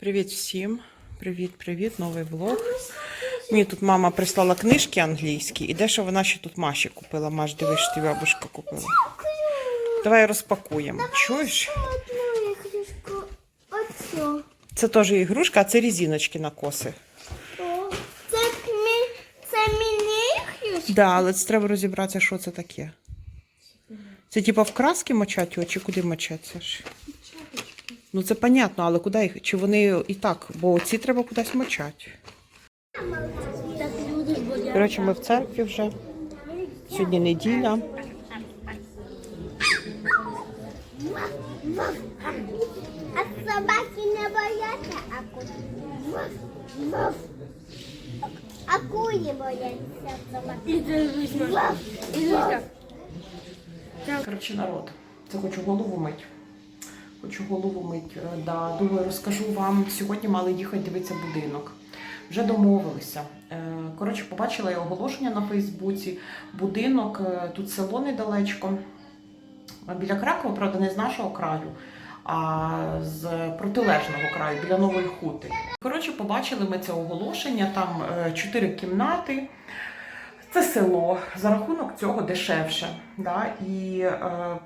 Привіт всім. Привіт, привіт, новий влог. Мені тут мама прислала книжки англійські, і дещо вона ще тут Маші купила. Маш, дивись, тобі бабушка купила. Давай розпакуємо. Чуєш? Це теж ігрушка, а це різіночки на коси. Це мі... Це мені іграшка? Да, але це треба розібратися, що це таке. Це типа в краски мочать чи куди мочаться ж? Ну це понятно, але куди їх? Чи вони і так, бо ці треба кудись мочати. Коротше, ми в церкві вже. Сьогодні неділя. А собаки не бояться акуль. Акулі бояться собаки. Коротше, народ, це хочу голову мить. Хочу голову мить. Е, Да, думаю, розкажу вам. Сьогодні мали їхати дивитися будинок. Вже домовилися. Е, Коротше, побачила я оголошення на Фейсбуці. Будинок, е, тут село недалечко. Біля Кракова, правда, не з нашого краю, а з протилежного краю, біля Нової Хути. Коротше, побачили ми це оголошення, там чотири кімнати. Це село за рахунок цього дешевше. Да? І е,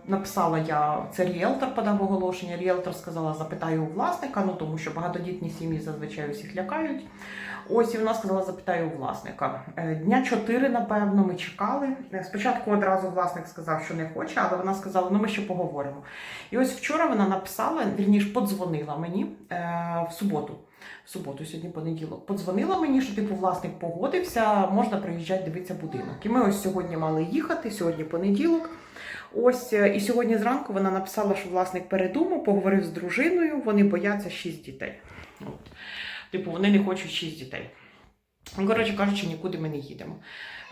написала я, це ріелтор подав оголошення. Ріелтор сказала, запитаю у власника, ну тому що багатодітні сім'ї зазвичай усіх лякають. Ось і вона сказала, запитаю у власника. Е, Дня чотири, напевно, ми чекали. Е, Спочатку одразу власник сказав, що не хоче, але вона сказала, ну ми ще поговоримо. І ось вчора вона написала, вірніше, подзвонила мені е, в суботу. В суботу, сьогодні понеділок, подзвонила мені, що типу власник погодився, можна приїжджати дивитися будинок. І ми ось сьогодні мали їхати, сьогодні понеділок. Ось і сьогодні зранку вона написала, що власник передумав, поговорив з дружиною, вони бояться шість дітей. От. Типу, вони не хочуть шість дітей. Ну, Коротше кажучи, нікуди ми не їдемо.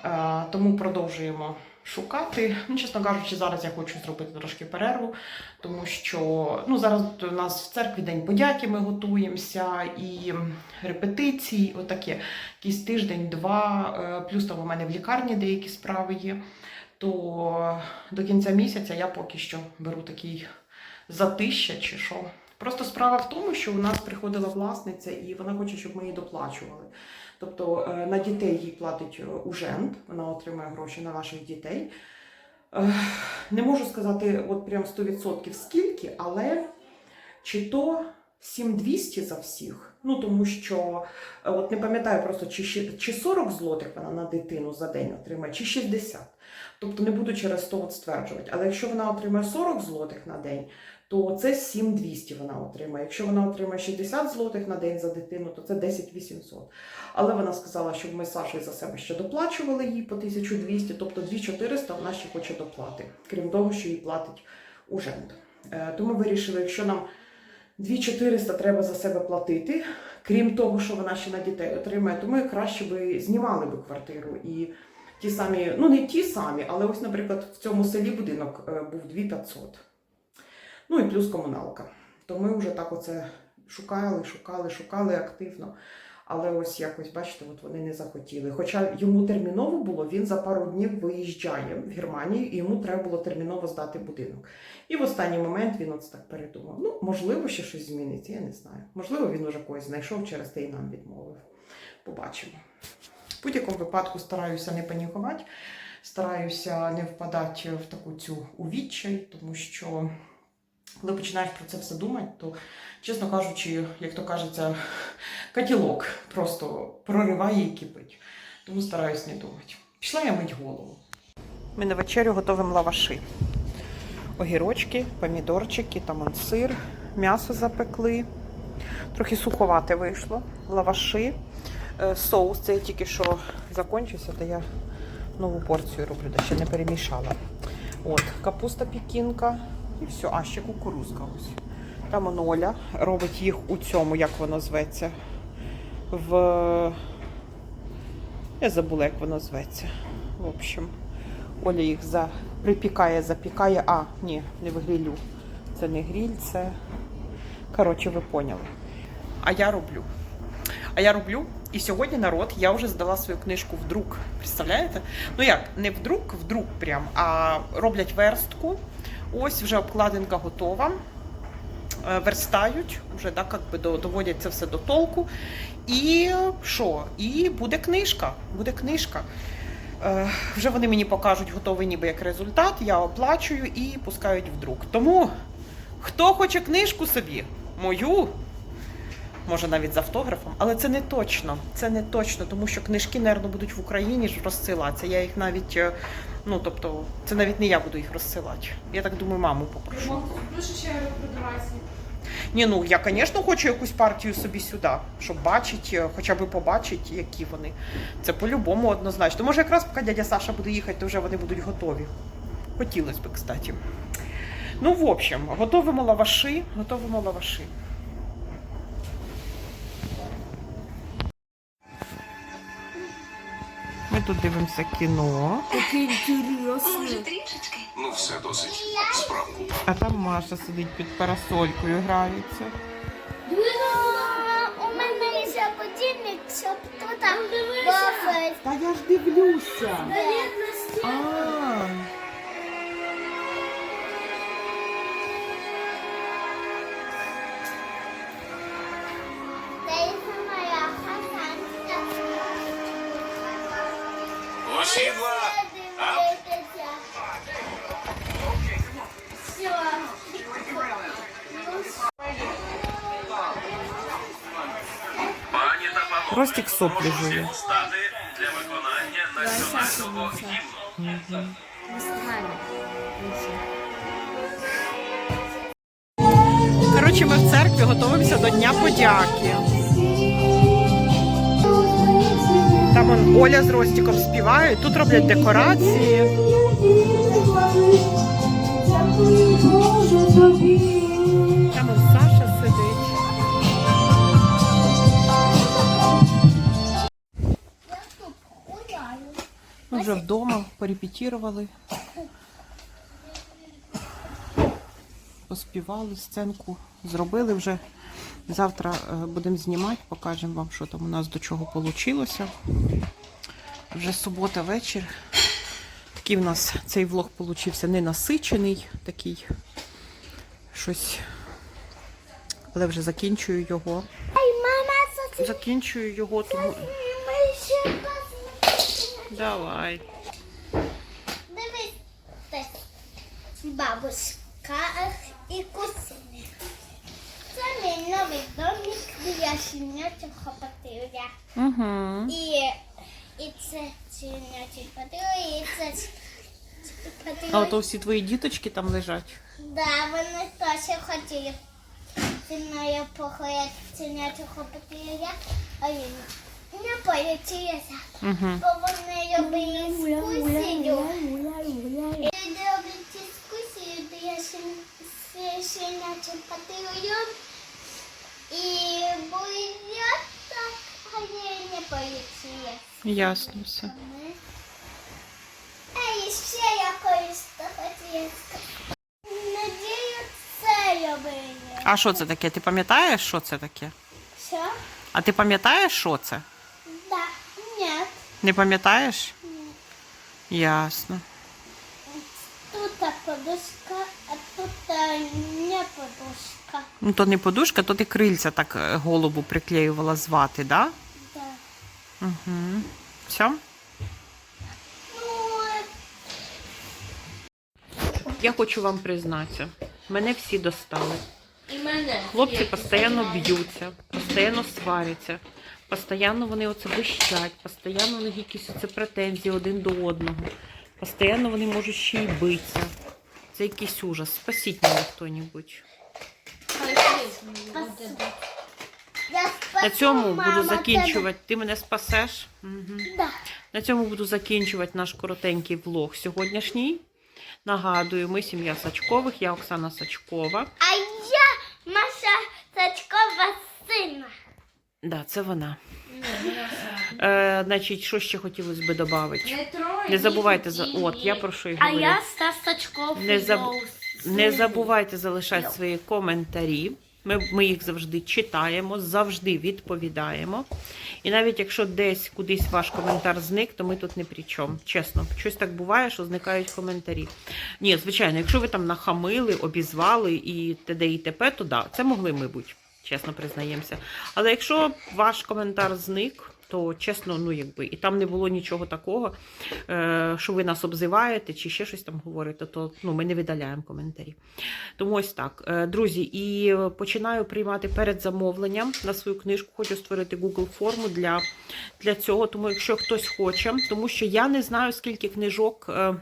Е, тому продовжуємо шукати. Ну, чесно кажучи, зараз я хочу зробити трошки перерву, тому що ну, зараз у нас в церкві День подяки, ми готуємося, і репетиції, отаке, якийсь тиждень-два, е, плюс там у мене в лікарні деякі справи є. То до кінця місяця я поки що беру такий затища чи що. Просто справа в тому, що у нас приходила власниця, і вона хоче, щоб ми її доплачували. Тобто е, на дітей їй платить е, ужент, вона отримує гроші на наших дітей. Е, Не можу сказати от прям 100% скільки, але чи то 7200 за всіх. Ну тому що е, от не пам'ятаю просто, чи, чи 40 злотих вона на дитину за день отримає, чи 60. Тобто не буду через то стверджувати. Але якщо вона отримає 40 злотих на день, то це 7200 вона отримає. Якщо вона отримає 60 злотих на день за дитину, то це 10 800. Але вона сказала, щоб ми з Сашею за себе ще доплачували їй по 1200, тобто 2400 вона ще хоче доплати, крім того, що їй платить ужент. Е, Тому вирішили, якщо нам 2400 треба за себе платити, крім того, що вона ще на дітей отримає, то ми краще би знімали би квартиру. І ті самі, ну не ті самі, але ось, наприклад, в цьому селі будинок е, був 2500. Ну і плюс комуналка. То ми вже так оце шукали, шукали, шукали активно. Але ось якось, бачите, от вони не захотіли. Хоча йому терміново було, він за пару днів виїжджає в Германію, і йому треба було терміново здати будинок. І в останній момент він от так передумав. Ну, можливо, ще щось зміниться, я не знаю. Можливо, він вже когось знайшов, через те і нам відмовив. Побачимо. В будь-якому випадку стараюся не панікувати, стараюся не впадати в таку цю у відчай, тому що коли починаєш про це все думати, то, чесно кажучи, як то кажеться, котілок просто прориває і кипить. Тому стараюсь не думати. Пішла я мить голову. Ми на вечерю готуємо лаваши. Огірочки, помідорчики, там сир, м'ясо запекли. Трохи суховате вийшло. Лаваши, Е, соус. Це я тільки що закончився, то я нову порцію роблю, де ще не перемішала. От, капуста пікінка і все. А, ще кукурузка ось. Там он Оля робить їх у цьому, як воно зветься. В. Я забула, як воно зветься. В общем, Оля їх за... припікає, запікає. А, ні, не в грилю. Це не гриль, це. Коротше, ви поняли. А я роблю. А я роблю. І сьогодні народ, я вже здала свою книжку в друк. Представляєте? Ну як, не в друк, в друк прям, а роблять верстку. Ось вже обкладинка готова. е, верстають, вже да, якби доводять це все до толку. І що? І буде книжка. Буде книжка. Е, Вже вони мені покажуть готовий ніби як результат, я оплачую і пускають в друк. Тому хто хоче книжку собі, мою, може навіть з автографом, але це не точно. Це не точно, тому що книжки, мабуть, будуть в Україні ж розсилатися. Я їх навіть, е, ну тобто, це навіть не я буду їх розсилати. Я так думаю, маму попрошу. Ще. Ні, ну я, звісно, хочу якусь партію собі сюди, щоб бачити, хоча б побачити, які вони. Це по-любому однозначно. Може, якраз поки дядя Саша буде їхати, то вже вони будуть готові. Хотілося б, кстати. Ну, в общем, готовимо лаваши, готовимо лаваши. Ми тут дивимося кіно, Може, трішечки? Ну, все досить. Справку. а там Маша сидить під парасолькою, грається. У мене є ще будильник, щоб тут вафель. Та я ж дивлюся. А. Панове, Ростик соплі жує. для виконання національного гімну. Коротше, ми в церкві готуємося до Дня подяки. Там он Оля з Ростиком співають, тут роблять декорації. Там он Саша сидить. Ми вже вдома порепетірували. Поспівали, сценку зробили вже. Завтра е, будемо знімати, покажемо вам, що там у нас до чого вийшло. Вже субота вечір. Такий у нас цей влог получився ненасичений, такий щось. Але вже закінчую його. Закінчую його, тому. Давай. Дивись, це бабушка і кусини. Новий домик для щенячого патруля. Угу. І, і це щенячий патруль, і це А ото всі твої діточки там лежать. Да, вони теж хотіли зі мною походити щенячого патруля, а він не полетілися, Угу. бо вони робили екскурсію. І роблять екскурсію, де я щен- з щенячим патрулем. І були так, а я не полетіла. Ясно все. А ще якоюсь хотіла. Надію, це робили. А що це таке? Ти пам'ятаєш, що це таке? Що? А ти пам'ятаєш, що це? Да. Ні. Не пам'ятаєш? Ясно. Тут подушка, а тут а, не подушка. Ну то не подушка, то ти крильця так е, голубу приклеювала звати, да? Да. Угу. Все? Я хочу вам признатися. Мене всі достали. І мене. Хлопці постійно б'ються, постійно сваряться, постійно вони оце вищать, постійно у них якісь оце претензії один до одного. Постійно вони можуть ще й битися. Це якийсь ужас. Спасіть мене хто-небудь. На цьому буду закінчувати. Ти мене спасеш? Угу. На цьому буду закінчувати наш коротенький влог сьогоднішній. Нагадую, ми сім'я Сачкових, я Оксана Сачкова. А я Маша Сачкова сина. Да, це вона. Е, значить, що ще хотілося би додати? Не. Не забувайте за. От, я про що й А я Стас Сачков. Не, заб... не забувайте залишати свої коментарі. Ми, ми їх завжди читаємо, завжди відповідаємо. І навіть якщо десь кудись ваш коментар зник, то ми тут не при чому. Чесно, щось так буває, що зникають коментарі. Ні, звичайно, якщо ви там нахамили, обізвали і т.д. і т.п., то да, це могли ми бути, чесно признаємося. Але якщо ваш коментар зник, то чесно, ну якби і там не було нічого такого, е, що ви нас обзиваєте чи ще щось там говорите, то ну, ми не видаляємо коментарі. Тому ось так, Е, друзі, і починаю приймати перед замовленням на свою книжку. Хочу створити Google форму для, для цього. Тому, якщо хтось хоче, тому що я не знаю, скільки книжок. е,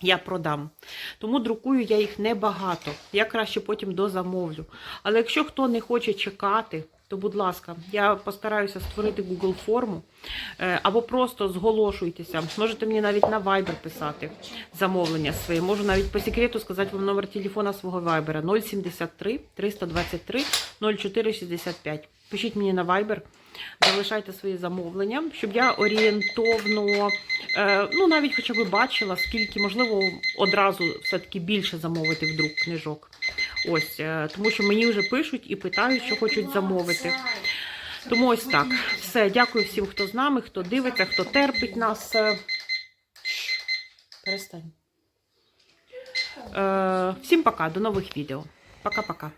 я продам. Тому друкую я їх небагато. Я краще потім дозамовлю. Але якщо хто не хоче чекати, то, будь ласка, я постараюся створити Google форму е, або просто зголошуйтеся. Можете мені навіть на Viber писати замовлення своє. Можу навіть по секрету сказати вам номер телефона свого Viber 073 323 0465. Пишіть мені на Viber, залишайте свої замовлення, щоб я орієнтовно, е, ну навіть хоча б бачила, скільки, можливо, одразу все-таки більше замовити вдруг книжок. Ось, е, тому що мені вже пишуть і питають, що хочуть замовити. Тому ось так. Все, дякую всім, хто з нами, хто дивиться, хто терпить нас. Е, Перестань. Е, Всім пока, до нових відео. Пока-пока.